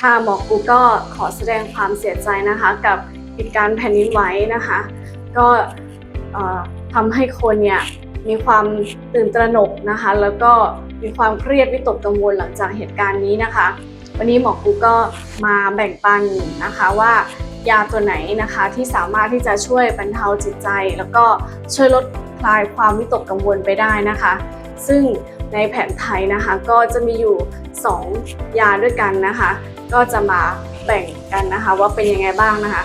ค่ะหมอกูก็ขอแสดงความเสียใจนะคะกับเหตุการณ์แผ่นดินไหวนะคะ ก็ทำให้คนเนี่ยมีความตื่นตระหนกนะคะ แล้วก็มีความเครียดวิตกกังวลหลังจากเหตุการณ์นี้นะคะ วันนี้หมอกูก็มาแบ่งปันนะคะว่ายาตัวไหนนะคะที่สามารถที่จะช่วยบรรเทาจิตใจ แล้วก็ช่วยลดคลายความวิตกกังวลไปได้นะคะ ซึ่ง ในแผนไทยนะคะ ก็จะมีอยู่ 2 ยาด้วยกันนะคะ ก็จะมาแบ่งกันนะคะว่าเป็นยังไงบ้างนะคะ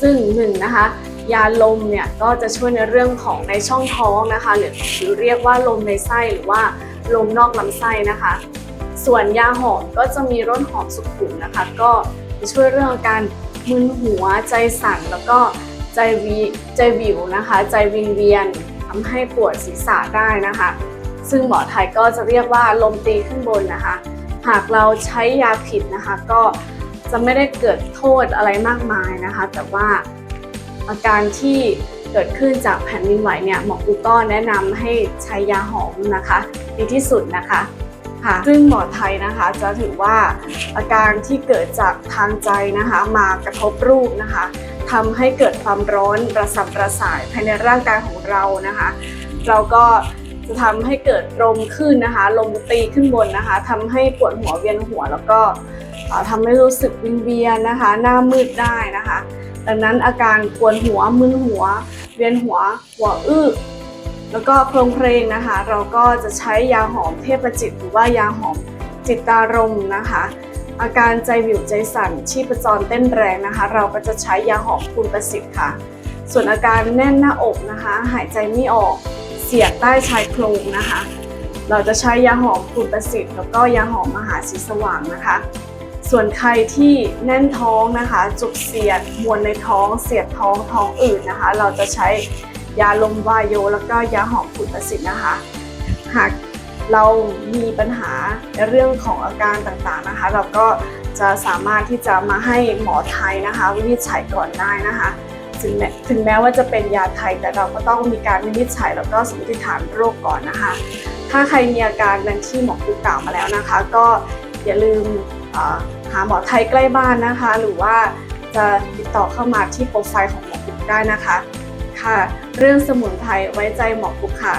ซึ่งหนึ่งนะคะยาลมเนี่ยก็จะช่วยในเรื่องของในช่องท้องนะคะ หรือหรือเรียกว่าลมในไส้หรือว่าลมนอกลำไส้นะคะ ส่วนยาหอมก็จะมีรสหอมสุขุมนะคะ ก็จะช่วยเรื่องการมึนหัวใจสั่นแล้วก็ใจวีใจวิวนะคะ ใจวิงเวียนทำให้ปวดศีรษะได้นะคะ ซึ่งหมอไทยก็จะเรียกว่าลมตีขึ้นบนนะคะ หากเราใช้ยาผิดนะคะ ก็จะไม่ได้เกิดโทษอะไรมากมายนะคะ แต่ว่าอาการที่เกิดขึ้นจากแผ่นดินไหวเนี่ยหมอกูก็แนะนำให้ใช้ยาหอมนะคะ ดีที่สุดนะคะค่ะซึ่งหมอไทยนะคะจะถือว่าอาการที่เกิดจากทางใจนะคะ มากระทบรูปนะคะทำให้เกิดความร้อนประสับประสายภายในร่างกายของเรานะคะ เราก็ จะทำให้เกิดลมขึ้นนะคะ ลมตีขึ้นบนนะคะทำให้ปวดหัวเวียนหัวแล้วก็ทำให้รู้สึกวิงเวียนนะคะ หน้ามืดได้นะคะ ดังนั้นอาการปวดหัวมึนหัว เวียนหัว หัวอื้อแล้วก็โพรงเพลงนะคะ เราก็จะใช้ยาหอมเทพจิต หรือว่ายาหอมจิตตารมณ์นะคะ อาการใจวิวใจสั่นชีพจรเต้นแรงนะคะ เราก็จะใช้ยาหอมคุณประสิทธิ์ค่ะ ส่วนอาการแน่นหน้าอกนะคะ หายใจไม่ออก เสียดใต้ชายโครงนะคะ เราจะใช้ยาหอมคุณประสิทธิ์แล้วก็ยาหอมมหาสีสว่างนะคะ ส่วนใครที่แน่นท้องนะคะ จุกเสียดมวลในท้องเสียดท้องท้องอืดนะคะ เราจะใช้ยาลมวายโย แล้วก็ยาหอมคุณประสิทธิ์นะคะ หากเรามีปัญหาในเรื่องของอาการต่างๆนะคะ เราก็จะสามารถที่จะมาให้หมอไทยนะคะวินิจฉัยก่อนได้นะคะ ถึงแม้ถึงแม้ว่าจะเป็นยาไทย แต่เราก็ต้องมีการวินิจฉัยแล้วก็สมมติฐานโรคก่อนนะคะ ถ้าใครมีอาการดังที่หมอครูกล่าวมาแล้วนะคะ ก็อย่าลืมหาหมอไทยใกล้บ้านนะคะ หรือว่าจะติดต่อเข้ามาที่โปรไฟล์ของหมอครูได้นะคะค่ะ เรื่องสมุนไพรไว้ใจหมอครูค่ะ